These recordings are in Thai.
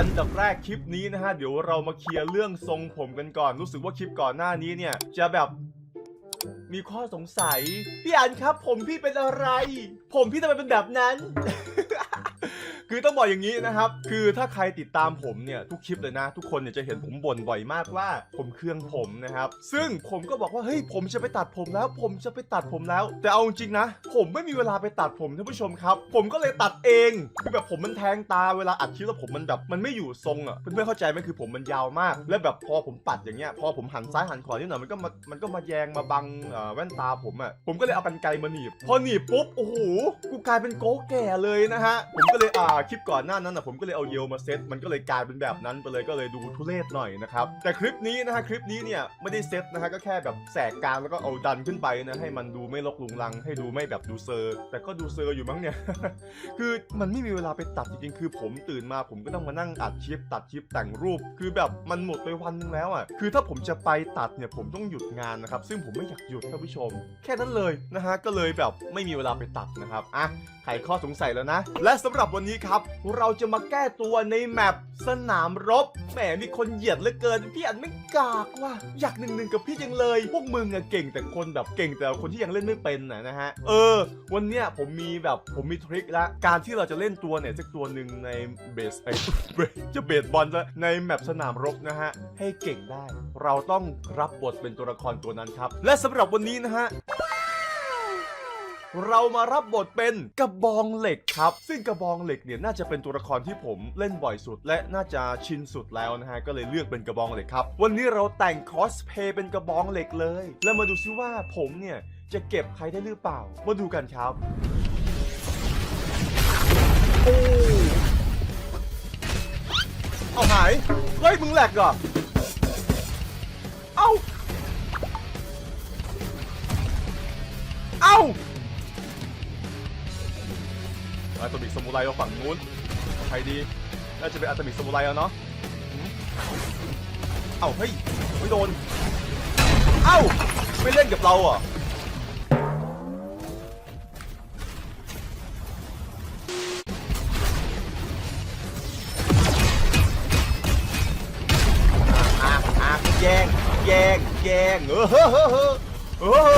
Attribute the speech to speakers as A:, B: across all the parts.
A: อันดับแรกคลิปนี้นะฮะ เดี๋ยวเรามาเคลียร์เรื่องทรงผมกันก่อน รู้สึกว่าคลิปก่อนหน้านี้เนี่ย จะแบบมีข้อสงสัย พี่อันครับ ผมพี่เป็นอะไร ผมพี่ทำไมเป็นแบบนั้น คือต้องบอกอย่างนี้นะครับ คือถ้าใครติดตามผมเนี่ยทุกคลิปเลยนะ ทุกคนเนี่ยจะเห็นผมบ่นบ่อยมากว่าผมเครื่องผมนะครับ ซึ่งผมก็บอกว่าเฮ้ยผมจะไปตัดผมแล้ว ผมจะไปตัดผมแล้ว แต่เอาจริงนะ ผมไม่มีเวลาไปตัดผมท่านผู้ชมครับ ผมก็เลยตัดเองคือแบบผมมันแทงตาเวลาอัดคลิปแล้วผมมันแบบมันไม่อยู่ทรงอะเพื่อนๆเข้าใจไหมคือผมมันยาวมาก แล้วแบบพอผมปัดอย่างเงี้ยพอผมหันซ้ายหันขวานิดหน่อยมันก็มามันก็มาแยงมาบังแว่นตาผมอะผมก็เลยเอากันไกรมาหนีบพอหนีบปุ๊บโอ้โหกูกลายเป็นโก๊แก่เลยนะฮะผมก็เลยอ่าคลิปก่อนหน้านั้นอะผมก็เลยเอาเยลมาเซตมันก็เลยกลายเป็นแบบนั้นไปเลยก็เลยดูทุเรศหน่อยนะครับแต่คลิปนี้นะฮะคลิปนี้เนี่ยไม่ได้เซตนะฮะก็แค่แบบแสกกลางแล้วก็เอาดันขึ้นไปนะให้มันดูไม่ลกลุงลัง ให้ดูไม่แบบดูเซอร์แต่ก็ดูเซอร์อยู่มั้งเนี่ยคือมันไม่มีเวลาไปตัดจริงๆคือ ผมตื่นมาผมก็ต้องมานั่งอัดคลิปตัดคลิปแต่งรูป คือแบบมันหมดไปวันนึงแล้วอะคือถ้าผมจะไปตัดเนี่ยผมต้องหยุดงานนะครับซึ่งผมไม่อยากหยุดท่านผู้ชม แค่นั้นเลยนะฮะก็เลยแบบไม่มีเวลาไปตัดนะครับอะ ไขข้อสงสัยแล้วนะ และสำหรับวันนี้ครับ เราจะมาแก้ตัวในแมปสนามรบ แหมมีคนเหยียดเหลือเกิน พี่อันไม่กากว่ะอยากหนึ่งหนึ่งกับพี่จังเลย พวกมึงอะเก่งแต่คนแบบเก่งแต่คนที่ยังเล่นไม่เป็นนะนะฮะ เออ วันเนี้ยผมมีแบบผมมีทริคละ การที่เราจะเล่นตัวเนี่ยสักตัวหนึ่งในเบสไอเบสจะเบสบอลจะในแมปสนามรบนะฮะ ให้เก่งได้ เราต้องรับบทเป็นตัวละครตัวนั้นครับ และสำหรับวันนี้นะฮะ เรามารับบทเป็นกระบองเหล็กครับ ซึ่งกระบองเหล็กเนี่ยน่าจะเป็นตัวละครที่ผมเล่นบ่อยสุด และน่าจะชินสุดแล้วนะฮะก็เลยเลือกเป็นกระบองเหล็กครับ วันนี้เราแต่งคอสเพย์เป็นกระบองเหล็กเลย แล้วมาดูซิว่าผมเนี่ยจะเก็บใครได้หรือเปล่า มาดูกันครับโอ้เอาหายเฮ้ยมึงแหลกเหรอเอ้า อาตมิกสมุไรเราฝั่งนู้นใครดี น่าจะเป็นอาตมิกสมุไรแล้วเนาะเอ้าเฮ้ยไม่โดน เอ้าไม่เล่นกับเราอะอะอะแย่งแย่งแย่งเออเฮ้อเฮ้อเฮ้อ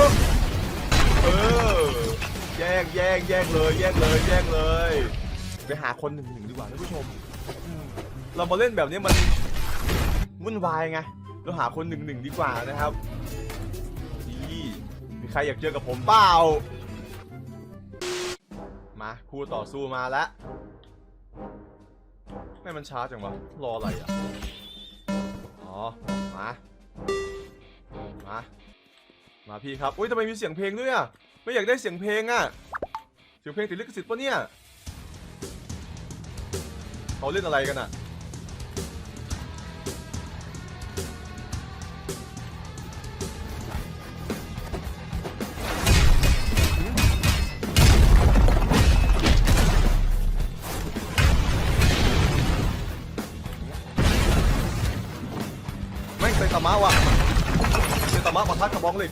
A: แย่งแย่งเลยแย่งเลยแย่งเลยไปหาคนหนึ่งหนึ่งดีกว่าท่านผู้ชม เรามาเล่นแบบนี้มันวุ่นวายไงเราหาคนหนึ่งหนึ่งดีกว่านะครับนี่มีใครอยากเจอกับผมเปล่ามาคู่ต่อสู้มาแล้วไม่มันช้าจังวะรออะไรอะอ๋อมามามาพี่ครับอุ้ยทำไมมีเสียงเพลงด้วยอะไม่อยากได้เสียงเพลงอะ เสียงเพลงติดลิขสิทธิ์ปะเนี่ยเขาเล่นอะไรกันอะแม่งเป็นตามะว่ะเป็นตามะมาทัดกระบองเหล็ก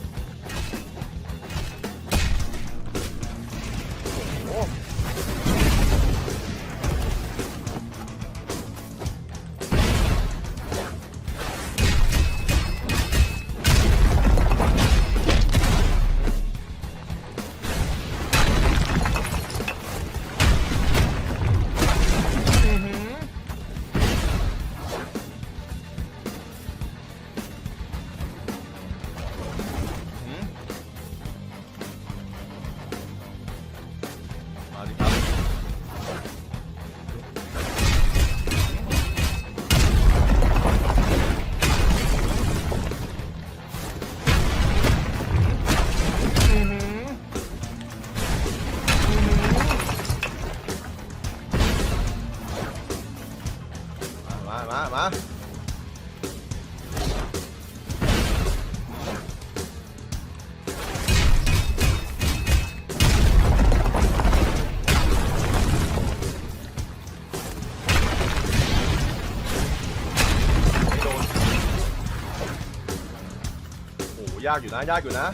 A: ยากอยู่นะ ยากอยู่นะ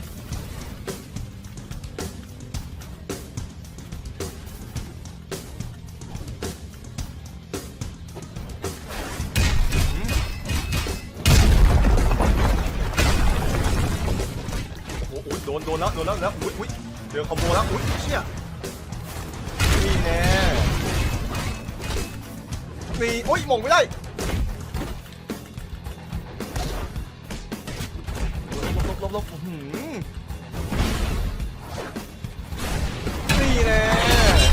A: โอ้ยโดน โดนแล้ว โดนแล้วแล้วอุ้ยอุ้ยเดือกขโมยแล้ว อุ้ยเชี่ยนี่แน่นี่โอ้ยมองไม่ได้ ลบอื้อหือนี่แน่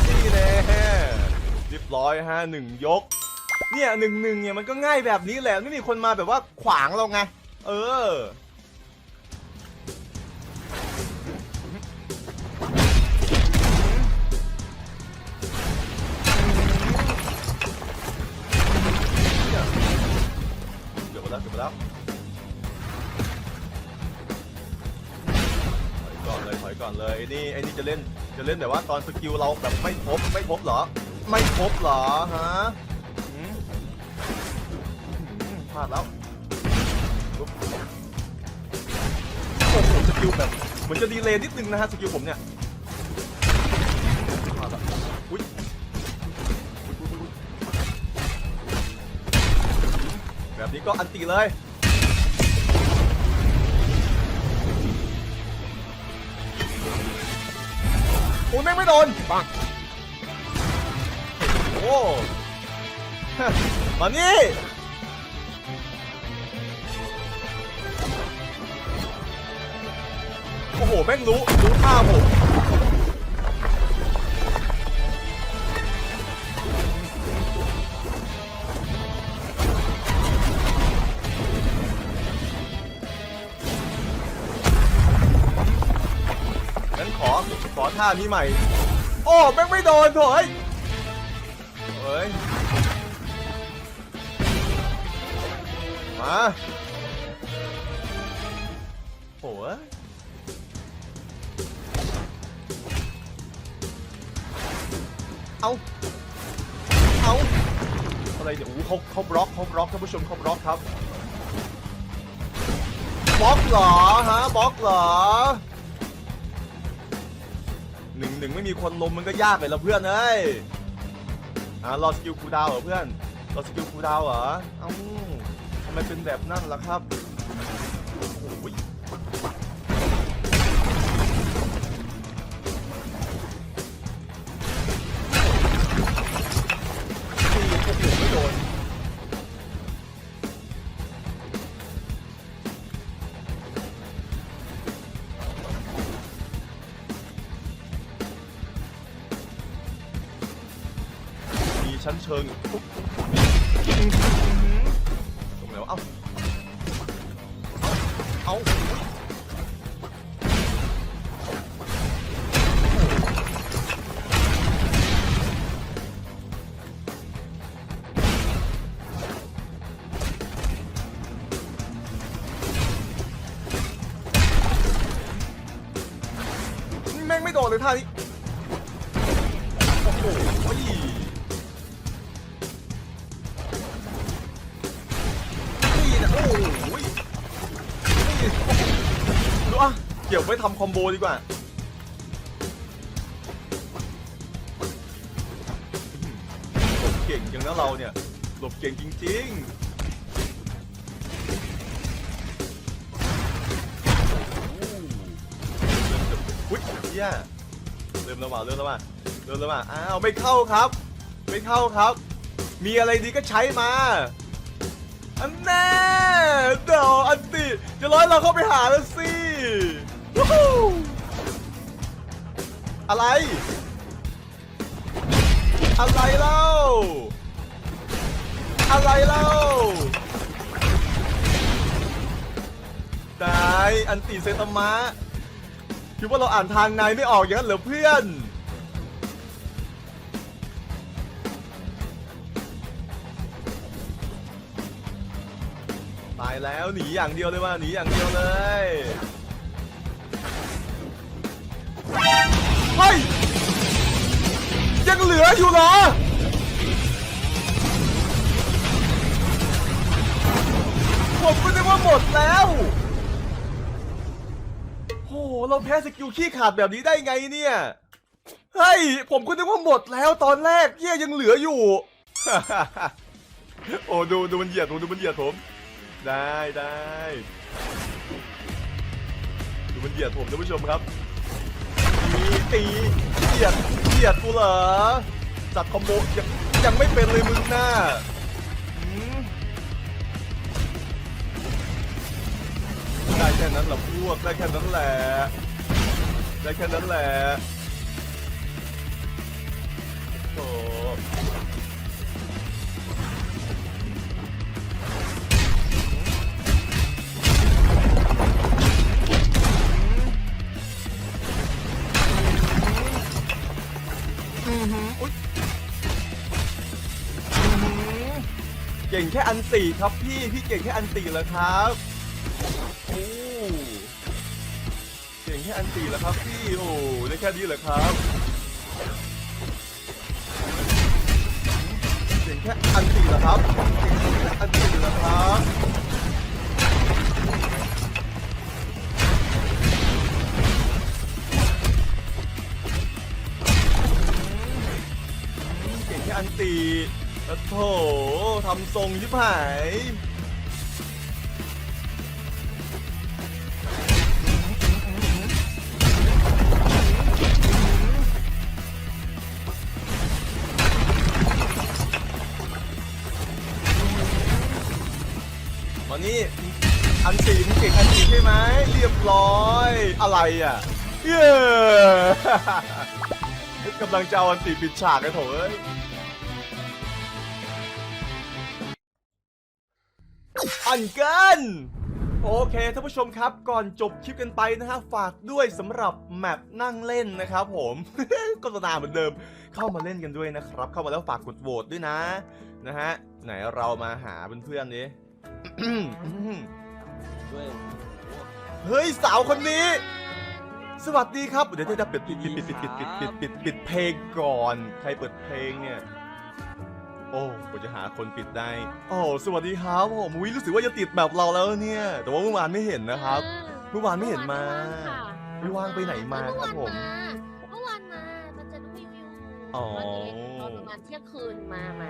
A: นี่แน่เรียบร้อยฮะหนึ่งยก เนี่ยหนึ่งหนึ่งเนี่ยมันก็ง่ายแบบนี้แหละไม่มีคนมาแบบว่าขวางเราไง เออเดี๋ยวมาแล้วเดี๋ยวมาแล้ว ก่อนเลยถอยก่อนเลยไอ้นี่ไอ้นี่จะเล่นจะเล่นแบบว่าตอนสกิลเราแบบไม่ครบไม่ครบเหรอ ไม่ครบเหรอฮะหืมพลาดแล้วปุ๊บโอ้โหสกิลแบบเหมือนจะดีเลย์นิดนึงนะฮะสกิลผมเนี่ยพลาดละอุ้ยอุ๊ยอุ๊ยอุ๊ยแบบนี้ก็อันตีเลย อ้ยแม่งไม่โดนปังโอ้มานี่โอ้โหแม่งรู้รู้ท่าผม ขอท่านี้ใหม่ โอ้แม่งไม่โดนโถยเฮ้ย มาโอ้เอาเอาอะไรเดี๋ยวเขาเขาบล็อกเขาบล็อกท่านผู้ชมเขาบล็อกครับบล็อกเหรอฮะบล็อกเหรอ หนึ่งหนึ่งไม่มีคนลมมันก็ยากเลยละเพื่อนเอ้ยอ่ารอสกิลคูดาวเหรอเพื่อนรอสกิลคูดาวเหรอเอ้าทำไมเป็นแบบนั้นล่ะครับโอ้โหนี่โอ้โหไม่โดน ชั้นเชิงปุ๊บตรงไหนวะเอ้าเอ้าแม่งไม่โดนเลยท่านี้โอ้โห กี่ยวไว้ทำคอมโบดีกว่าหลบเก่งจังนะเราเนี่ย หลบเก่งจริง ๆ อุ้ยเฮียเริ่มแล้วว่ะเริ่มแล้วว่ะเริ่มแล้วว่ะอ้าว ไม่เข้าครับ ไม่เข้าครับ มีอะไรดีก็ใช้มาอันแน่เดี๋ยวอันติจะร้อยเราเข้าไปหาแล้วสิ อะไร อะไรเล่า อะไรเล่านายอันติเซตามะคิดว่าเราอ่านทางนายไม่ออกอย่างนั้นเหรอเพื่อนตายแล้วหนีอย่างเดียวเลยว่าหนีอย่างเดียวเลย เฮ้ย ยังเหลืออยู่เหรอ ผมก็นึกว่าหมดแล้วโหเราแพ้สกิลขี้ขาดแบบนี้ได้ไงเนี่ย เฮ้ย ผมก็นึกว่าหมดแล้วตอนแรกเยี่ยยังเหลืออยู่ โอ้ดูดูมันเหยียดผมดูมันเหยียดผม ได้ได้ดูมันเหยียดผมท่านผู้ชมครับ ตีเหยียดเหยียดกูเหรอจัดคอมโบยังยังไม่เป็นเลยมึงหน้าอืมได้แค่นั้นเหรอพวกได้แค่นั้นแหละได้แค่นั้นแหละโอ้ เก่งแค่อันตีครับพี่ พี่เก่งแค่อันตีเหรอครับโอ้เก่งแค่อันตีเหรอครับพี่ โอ้ได้แค่นี้เหรอครับ เก่งแค่อันตีเหรอครับ เก่งแค่อันตีเหรอครับเก่งแค่อันตีแล้ว โถทำทรงชิบหายมานี่อันตีมึงเก่งอันตีใช่ไหมเรียบร้อยอะไรอะ เย้กำลังจะเอาอันตีปิดฉากไอ้โถเอ้ย อนกินโอเคท่านผู้ชมครับก่อนจบคลิปกันไปนะฮะฝากด้วยสำหรับแมปนั่งเล่นนะครับผมโฆษณาเหมือนเดิม เข้ามาเล่นกันด้วยนะครับ เข้ามาแล้วฝากกดโหวตด้วยนะนะฮะไหนเรามาหาเพื่อนๆดิเฮ้ยสาวคนนี้ สวัสดีครับ เดี๋ยวจะปิดปิดปิดปิดปิดปิดปิดปิดเพลงก่อน ใครเปิดเพลงเนี่ย โอ้ผมจะหาคนปิดได้โอ้สวัสดีครับผมวิรู้สึกว่าจะติดแบบเราแล้วเนี่ย แต่ว่าเมื่อวานไม่เห็นนะครับ เมื่อวานไม่เห็นมา ไม่ว่างไปไหนมาครับผม
B: เมื่อวานมา มันจะดูวิวอยู่
A: อ๋อ
B: วันนี้ตอนประมาณเที่ยงคืนมาไหม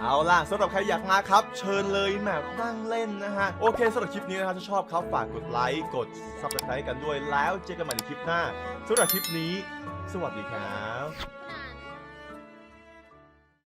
A: เอาล่ะสำหรับใครอยากมาครับ เชิญเลยแมปนั่งเล่นนะฮะ โอเคสำหรับคลิปนี้นะครับถ้าชอบครับฝากกดไลค์กด subscribe กันด้วยแล้วเจอกันใหม่ในคลิปหน้าสำหรับคลิปนี้ สวัสดีครับ
B: ส